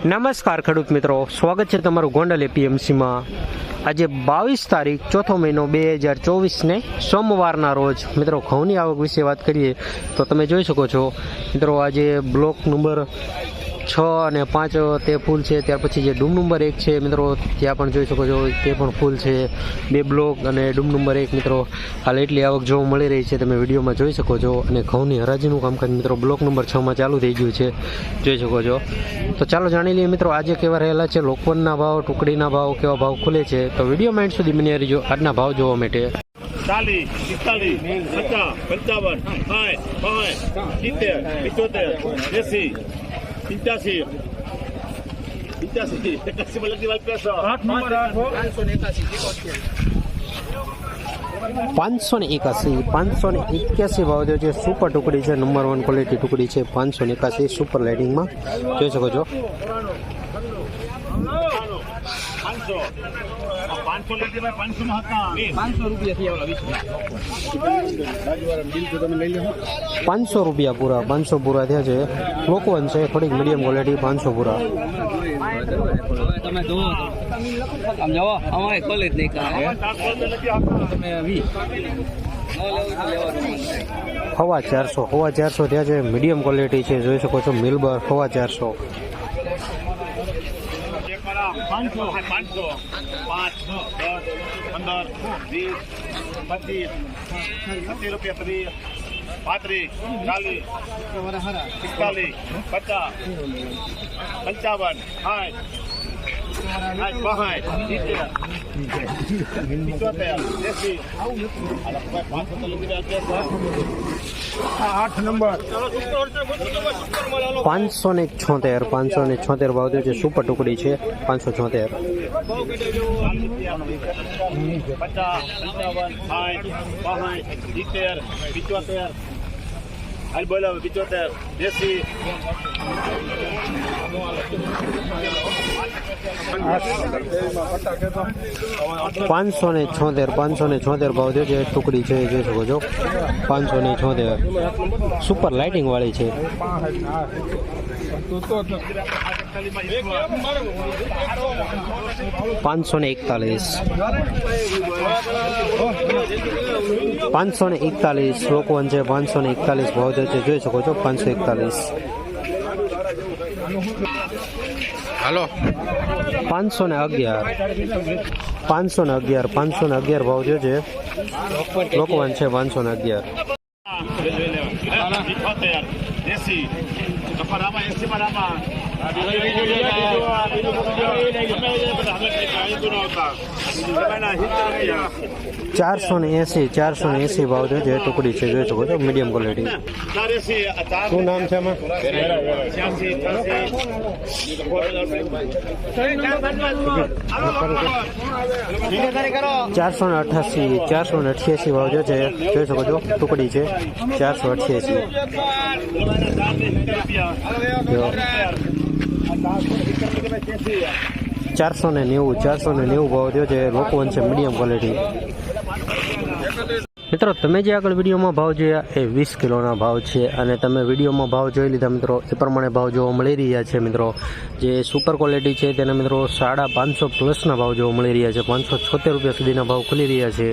નમસ્કાર ખેડૂત મિત્રો. સ્વાગત છે તમારું ગોંડલ એપીએમસીમાં. આજે બાવીસ તારીખ, ચોથો મહિનો બે હજાર ચોવીસને સોમવારના રોજ. મિત્રો, ઘઉંની આવક વિશે વાત કરીએ તો તમે જોઈ શકો છો. મિત્રો, આજે બ્લોક નંબર છ અને પાંચ તે ફૂલ છે. ત્યાર પછી જે ડૂમ નંબર એક છે, મિત્રો, ત્યાં પણ જોઈ શકો છો તે પણ ફૂલ છે. બે બ્લોક અને ડૂમ નંબર એક, મિત્રો. હાલ એટલી આવક જોવા મળી રહી છે, તમે વિડીયોમાં જોઈ શકો છો. અને ઘઉંની હરાજીનું કામકાજ, મિત્રો, બ્લોક નંબર છમાં ચાલુ થઈ ગયું છે. જોઈ શકો છો. તો ચાલો જાણી લઈએ, મિત્રો, આજે કેવા રહેલા છે, લોકવનના ભાવ, ટુકડીના ભાવ, કેવા ભાવ ખુલે છે. તો વીડિયો માઇન્ડ સુધી બની રહીજો. આજના ભાવ જોવા માટે. ચાલીસ, પિસ્તાલીસ, પચાસ, પંચાવન, સાઠ પાંચ સિત્તેર, પિચોતેર, એસી એકાસી માં લખી વાત કરશો પાંચસો ને એકાસી પાંચસો ને એક્યાસી ભાવ થયો છે સુપર ટુકડી છે નંબર વન ક્વોલિટી ટુકડી છે પાંચસો ને એકાસી સુપર લાઇટિંગમાં જોઈ શકો છો. પાંચસો. પાંચસો લખી પાંચસો માં હતા પાંચસો રૂપિયા પૂરા પાંચસો પૂરા થયા છે. લોકવન છે થોડીક મીડિયમ ક્વોલિટી પાંચસો પૂરા. તમે જુઓ આમ જવો અમારે કોલેજ નહીં કાંઈ ચારસો રૂપિયા લખી આપો તમે હવા ચારસો હવા ચારસો ત્યાં છે. મીડિયમ ક્વોલિટી છે જોઈ શકો છો મિલબર હવા ચારસો. પાંચસો પાંચસો પાંચ દસ પંદર વીસ પચીસ પચીસ રૂપિયા ત્રીસ પાંત્રીસ ચાલીસ પિસ્તાલીસ પચાસ પંચાવન સાઠ આઠ નંબર પાંચસો ને છોતેર, પાંચસો ને છોતેર ભાવ છે. સુપર ટુકડી છે, પાંચસો છોતેર. પચાસ, પંચાવન, સાઠ, બાસઠ, સિત્તેર, પિચોતેર હાલ બોલો પિચોતેર એસી પાંચસો ને છોતેર પાંચસો ને છોતેર ભાવ છે ટુકડી છે જોઈ શકો છો પાંચસો ને છોતેર સુપર લાઇટિંગ વાળી છે પાંચસો ને એકતાલીસ. પાંચસો ને એકતાલીસ લોકવન છે પાંચસો ને એકતાલીસ ભાવ છે જોઈ શકો છો પાંચસો એકતાલીસ. હાલો. પાંચસો ને અગિયાર. પાંચસો ને અગિયાર પાંચસો ને અગિયાર ભાવ થયો છે. લોકવન છે પાંચસો ને અગિયાર. પિચોતેર એસી આમાં એસી માં આમાં ચારસો ને એસી ચારસો ને એસી ભાવ થયો છે ટુકડી છે જોઈ શકો છો મીડિયમ ક્વોલિટી શું નામ છે આમાં ચારસો ને અઠાસી ચારસો ને અઠ્યાસી ભાવ થયો છે જોઈ શકો છો ટુકડી છે ચારસો અઠ્યાસી ચારસો ને નેવું ચારસો ને નેવું ભાવ થયો છે. લોકવન છે મીડિયમ ક્વોલિટી મિત્રો, તમે જે આગળ વિડીયોમાં ભાવ જોયા એ વીસ કિલોના ભાવ છે અને તમે વિડીયોમાં ભાવ જોઈ લીધા મિત્રો, એ પ્રમાણે ભાવ જોવા મળી રહ્યા છે મિત્રો. જે સુપર ક્વોલિટી છે તેના મિત્રો સાડા પાંચસો પ્લસના ભાવ જોવા મળી રહ્યા છે. પાંચસો છોતેર રૂપિયા સુધીના ભાવ ખુલી રહ્યા છે.